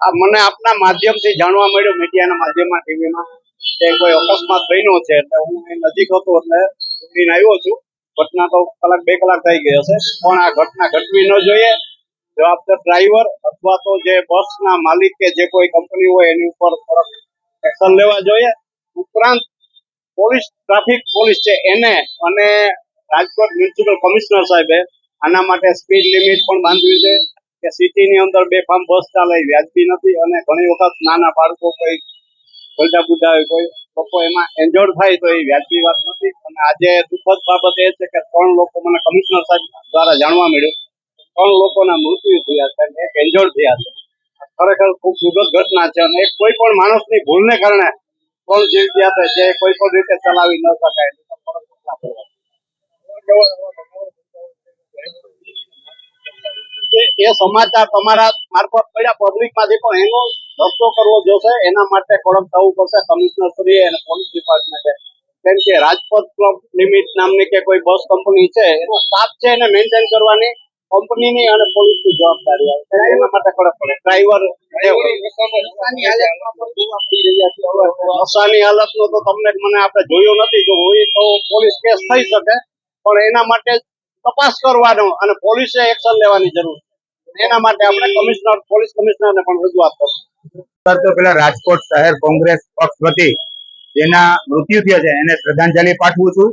આ મને આપના માધ્યમથી જાણવા મળ્યું, મીડિયાના માધ્યમમાં, ટીવીમાં, કે કોઈ અકસ્માત બન્યો છે. એટલે હું નજીક હતો, એટલે ઉઠીને આવ્યો છું. ઘટના તો કલાક, બે કલાક થઈ ગઈ હશે. પણ આ ઘટના ઘટવી ન જોઈએ. જવાબદાર ડ્રાઈવર અથવા તો જે બસના માલિક કે જે કોઈ કંપની હોય, એની ઉપર થોડોક એક્શન લેવા જોઈએ. ઉપરાંત પોલીસ, ટ્રાફિક પોલીસ છે, એને અને રાજકોટ મ્યુનિસિપલ કમિશનર સાહેબે આના માટે સ્પીડ લિમિટ પણ બાંધવી છે. કે સિટીની અંદર બે ફાર્મ બસ ચાલે, વ્યાજબી નથી અને ઘણી વખત નાના બાળકો કોઈ ગરડા બુઢા હોય, કોઈ લોકો એમાં એન્જોર્ડ થાય તો એ વ્યાજબી વાત નથી. અને આજે દુઃખદ બાબત એ છે કે ત્રણ લોકો મને કમિશનર સાહેબ દ્વારા જાણવા મળ્યું ત્રણ લોકોના મૃત્યુ થયા છે અને એક એન્જોર્ડ થયા છે. ખરેખર ખૂબ દુઃખદ ઘટના છે અને કોઈ પણ માણસની ભૂલને કારણે ત્રણ જીવ ગયા છે, જે કોઈ પણ રીતે ચલાવી ન શકાય. એ- સમાચાર તમારા મારફત પડ્યા પબ્લિકમાંથી પણ એનો રસ્તો કરવો જોશે. એના માટે કડક થવું પડશે. કમિશનર શ્રી અને પોલીસ ડિપાર્ટમેન્ટે કેમ કે રાજપથ ક્લબ લિમિટ નામની કે કોઈ બસ કંપની છે એનો સ્ટાફ છે એને મેન્ટેન કરવાની કંપનીની અને પોલીસની જવાબદારી આવે છે. એના માટે કડક પડે. ડ્રાઈવર નશાની હાલતનો તો તમને મને આપણે જોયો નથી. જો હોય તો પોલીસ કેસ થઈ શકે. પણ એના માટે તપાસ કરવાનો અને પોલીસે એક્શન લેવાની જરૂર છે. એના માટે આપણે કમિશનર પોલીસ કમિશનરને પણ રજૂઆત કરશું. સર તો પેલા રાજકોટ શહેર કોંગ્રેસ પક્ષ વતી જેના મૃત્યુ થયા છે એને શ્રદ્ધાંજલિ પાઠવું છું.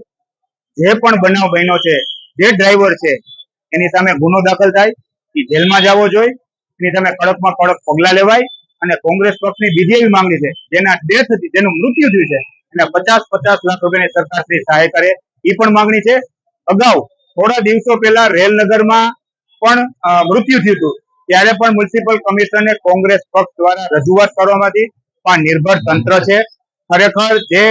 જે પણ બનાવ બન્યો છે જે ડ્રાઈવર છે એની સામે ગુનો દાખલ થાય એ જેલમાં જવો જોઈએ એની સામે કડકમાં કડક પગલા લેવાય અને કોંગ્રેસ પક્ષની બીજી એવી માંગણી છે જેના ડેથ હતી જેનું મૃત્યુ થયું છે એને પચાસ પચાસ લાખ રૂપિયાની સરકાર શ્રી સહાય કરે એ પણ માંગણી છે. અગાઉ થોડા દિવસો પહેલા રેલનગરમાં પણ મૃત્યુ થયું હતું. ત્યારે પણ મ્યુનિસિપલ કમિશનને કોંગ્રેસ પક્ષ દ્વારા રજૂઆત કરવામાં હતી પણ નિર્ભર તંત્ર છે. ખરેખર જે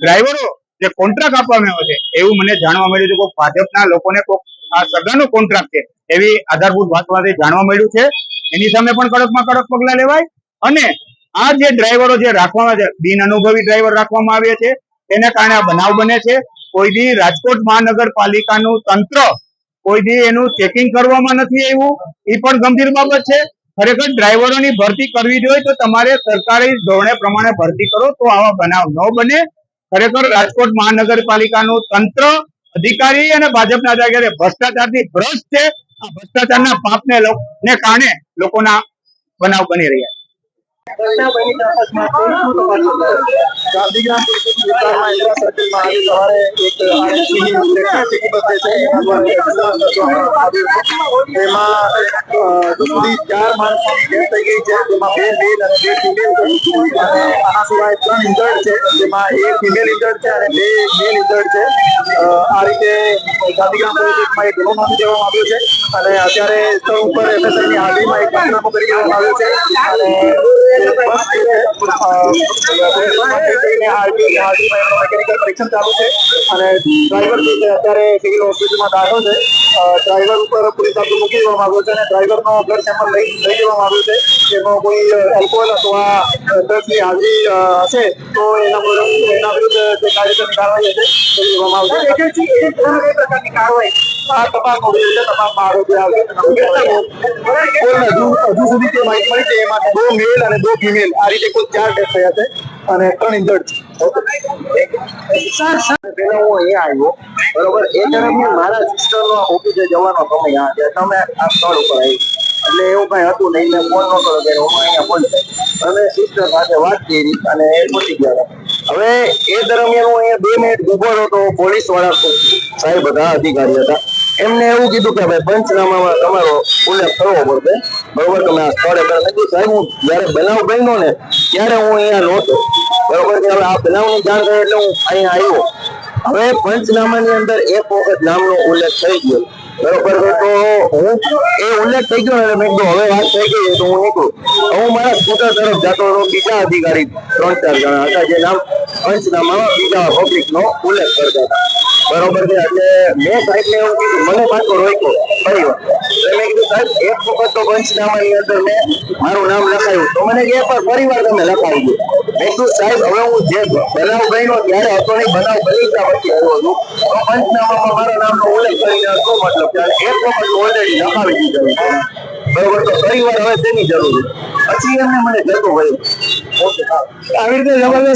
ડ્રાઈવરો, જે કોન્ટ્રાક્ટ આપવામાં આવ્યો છે, એવું મને જાણવા મળ્યું છે. કે ભાજપના લોકોને કોઈ આ સગાનો કોન્ટ્રાક્ટ છે, એવી આધારભૂત વાતમાંથી જાણવા મળ્યું છે. એની સામે પણ કડકમાં કડક પગલા લેવાય. અને આ જે ડ્રાઈવરો જે રાખવામાં છે, બિન અનુભવી ડ્રાઈવર રાખવામાં આવ્યા છે, તેને કારણે આ બનાવ બને છે. કોઈ દી રાજકોટ મહાનગરપાલિકાનું તંત્ર કોઈ દી એનું ચેકિંગ કરવામાં નથી આવ્યું, એ પણ ગંભીર બાબત છે. ખરેખર ડ્રાઈવરોની ભરતી કરવી જોઈએ તો તમારે સરકારી ધોરણે પ્રમાણે ભરતી કરો તો આવા બનાવ ન બને. ખરેખર રાજકોટ મહાનગરપાલિકાનું તંત્ર, અધિકારી અને ભાજપના અધિકારી ભ્રષ્ટાચારથી ભ્રષ્ટ છે, આ ભ્રષ્ટાચારના પાપને કારણે લોકોના બનાવ બની રહ્યા ગાંધીગ્રામ એક ચાર માણસોની ડેથ થઈ ગઈ છે જેમાં બે મેલ અને બે ફિમેલ આના સિવાય ત્રણ ઇન્જર્ડ છે જેમાં એક ફિમેલ ઇન્જર્ડ છે અને બે મેલ ઇન્જર્ડ છે આ રીતે ગાંધીગ્રામ એક ગુનો નોંધી દેવામાં આવ્યો છે અને અત્યારે સ્થળ ઉપર એફએસઆઈની હાજરીમાં એક પંચનામું કરી દેવામાં આવ્યો છે અને પરીક્ષણ ચાલુ છે અને ડ્રાઈવર અત્યારે સિવિલ હોસ્પિટલમાં દાખલ છે. ડ્રાઈવર ઉપર પોલીસ આપતો મૂકી દેવામાં આવ્યો છે અને ડ્રાઈવરનો બ્લડ સેમ્પલ લઈ લઈ લેવામાં આવ્યો છે. જેમાં કોઈ એલ્કોહોલ અથવા ડ્રગ્સની હાજરી હશે તો એના વિરુદ્ધ એના વિરુદ્ધ જે કાયદેસરની કાર્યવાહી હશે તે લેવામાં આવશે. આ તપાસનો વિષય છે તપાસમાં આરોપી આવશે. કુલ હજુ હજુ સુધી જે માહિતી મળી છે એમાં દો મેલ અને દો ફિમેલ આ રીતે કુલ ચાર ડેથ થયા છે અને ત્રણ ઇન્જર્ડ છે. પેલા હું અહીંયા આવ્યો. બરોબર? એ દરમિયાન મારા સિસ્ટર નો ઓફિસે જવાનો સમય આ છે તમે આ સ્થળ ઉપર આવી એટલે એવું કઈ હતું નહીં, મેં ફોન નતો કર્યો, હું અહીંયા ફોન અને સિસ્ટર સાથે વાત કરી અને એ પહોંચી ગયા. હવે એ દરમિયાન હું અહીંયા બે મિનિટ ઊભો હતો પોલીસવાળા સાહેબ હતા અધિકારી હતા. એમને એવું કીધું કે ભાઈ પંચનામામાં તમારો ઉલ્લેખ કરવો પડશે. બરોબર? તમે આ સ્થળે નથી. સાહેબ, હું જયારે બનાવ બન્યો ને ત્યારે હું અહીંયા નહોતો. બરોબર? કે હવે આ બનાવની જાણ કરે એટલે હું અહીંયા આવ્યો. હવે પંચનામાની અંદર એક વખત નામનો ઉલ્લેખ થઈ ગયો. બરોબર તો હું એ ઉલ્લેખ થઈ ગયો ને મેં કીધું, હવે વાત થઈ ગઈ તો હું નીકળું. હું મારા સ્કૂટર તરફ જતો હતો બીજા અધિકારી ત્રણ ચાર જણા હતા, જે નામ પંચનામામાં બીજા પબ્લિક નો ઉલ્લેખ કરતા હતા. બરોબર છે? એટલે મેં સાહેબને એવું કીધું, મને પાછો રોક્યો, ફરી વાર. મેં કીધું, સાહેબ, એક વખત તો પંચનામાની અંદર મેં મારું નામ લખાયું. તો મને કે એક વાર ફરી વાર તમે લખાવી દો મેં સાહેબ, હવે હું જે બનાવ બન્યો ત્યારે હતો નહીં, બનાવ બની ગયા પછી આવ્યો હતો તો પંચનામામાં મારા નામનો ઉલ્લેખ કરીને શું મતલબ છે? એક વખત ઓલરેડી લખાવી દીધો બરોબર, તો ફરી વાર હવે તેની જરૂર છે. પછી એમને મને જતો હોય. આવી રીતે જબરદસ્ત